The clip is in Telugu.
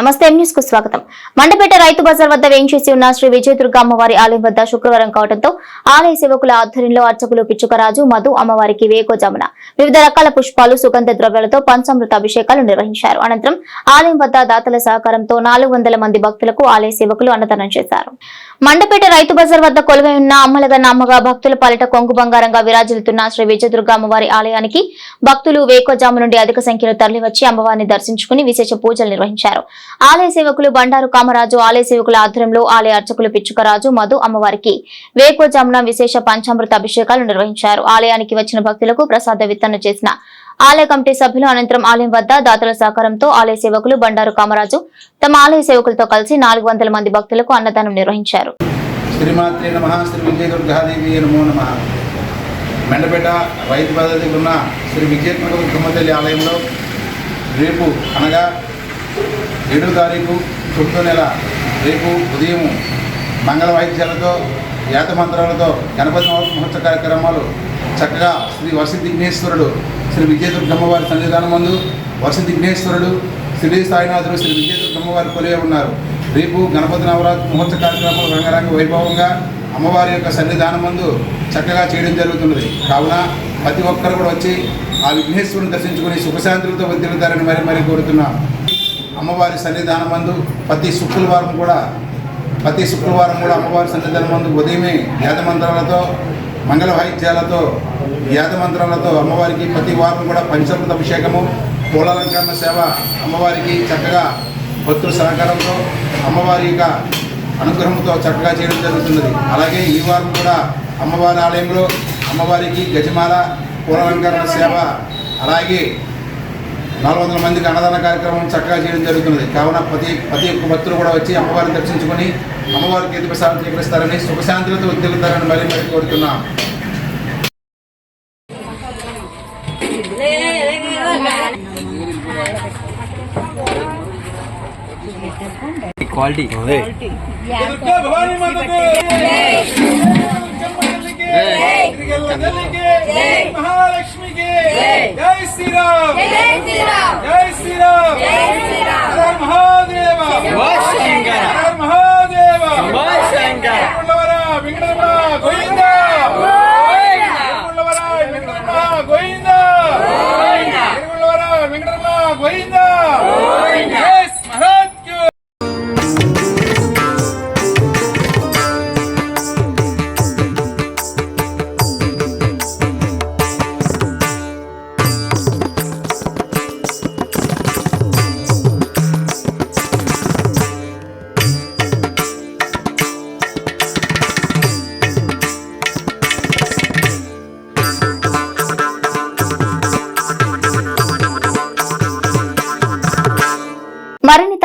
నమస్తే న్యూస్కు స్వాగతం. మండపేట రైతు బజార్ వద్ద వేయించేసి ఉన్న శ్రీ విజయ దుర్గా అమ్మవారి ఆలయం వద్ద శుక్రవారం కావడంతో ఆలయ సేవకుల ఆధ్వర్యంలో అర్చకులు పిచ్చుకరాజు మధు అమ్మవారికి వేకోజామున వివిధ రకాల పుష్పాలు సుగంధ ద్రవ్యాలతో పంచామృత అభిషేకాలు నిర్వహించారు. అనంతరం ఆలయం వద్ద దాతల సహకారంతో నాలుగు వందల మంది భక్తులకు ఆలయ సేవకులు అన్నదానం చేశారు. మండపేట రైతు బజార్ వద్ద కొలువై ఉన్న అమ్మలగన్న అమ్మగా భక్తుల పాలిట కొంగు బంగారంగా విరాజిల్లుతున్న శ్రీ విజయదుర్గ అమ్మవారి ఆలయానికి భక్తులు వేకోజాము నుండి అధిక సంఖ్యలో తరలివచ్చి అమ్మవారిని దర్శించుకుని విశేష పూజలు నిర్వహించారు. ఆలయ సేవకులు బండారు కామరాజు ఆలయ సేవకుల ఆధ్వర్యంలో ఆలయ అర్చకులు పిచ్చుకరాజు మధు అమ్మవారికి వేకోజామున విశేష పంచామృత అభిషేకాలు నిర్వహించారు. ఆలయానికి వచ్చిన భక్తులకు ప్రసాద విత్తనం చేసిన ఆలయ కమిటీ సభ్యులు అనంతరం ఆలయం వద్ద దాతల సహకారంతో ఆలయ సేవకులు బండారు కామరాజు తమ ఆలయ సేవకులతో కలిసి నాలుగు వందల మంది భక్తులకు అన్నదానం నిర్వహించారు. మెండపేట రైతు పద్ధతి ఉన్న శ్రీ విజయదుర్గమ్మ తల్లి ఆలయంలో రేపు అనగా ఏడో తారీఖు తొమ్మిదో నెల రేపు ఉదయం మంగళ వాయిద్యాలతో యాతమంత్రాలతో గణపతి మహోత్సవ కార్యక్రమాలు చక్కగా శ్రీ వసతిఘ్నేశ్వరుడు శ్రీ విజయదుర్గమ్మవారి సన్నిధానం మందు వసతిఘ్నేశ్వరుడు శ్రీ సాయినాథుడు శ్రీ విజయదుర్గమ్మవారి వారి ఉన్నారు. రేపు గణపతి నవరాత్రి మహోత్సవ కార్యక్రమాలు రంగరంగ వైభవంగా అమ్మవారి యొక్క సన్నిధానం మందు చక్కగా చేయడం జరుగుతున్నది. కావున ప్రతి ఒక్కరు కూడా వచ్చి ఆ విఘ్నేశ్వరుని దర్శించుకుని సుఖశాంతులతో వదిలితారని మరి మరి కోరుతున్నాం. అమ్మవారి సన్నిధానం మందు ప్రతి శుక్రవారం కూడా ప్రతి శుక్రవారం కూడా అమ్మవారి సన్నిధానం మందు ఉదయమే వేదమంత్రాలతో మంగళ వాయిద్యాలతో వేదమంత్రాలతో అమ్మవారికి ప్రతి వారం కూడా పంచామృత అభిషేకము పూలాలంకరణ సేవ అమ్మవారికి చక్కగా భక్తుల సహకారంతో అమ్మవారి యొక్క అనుగ్రహంతో చక్కగా చేయడం జరుగుతున్నది. అలాగే ఈ వారం కూడా అమ్మవారి ఆలయంలో అమ్మవారికి గజమాల పూలాలంకరణ సేవ అలాగే నాలుగు వందల మందికి అన్నదాన కార్యక్రమం చక్కగా చేయడం జరుగుతున్నది కావున ప్రతి ప్రతి ఒక్క భక్తులు కూడా వచ్చి అమ్మవారిని దర్శించుకొని అమ్మవారికి ఎదుగు ప్రసాదం స్వీకరిస్తారని సుఖశాంతులతో ఉద్యోగుతారని మరీ మరీ కోరుతున్నాం క్వాలిటీ భవానీ Yeah.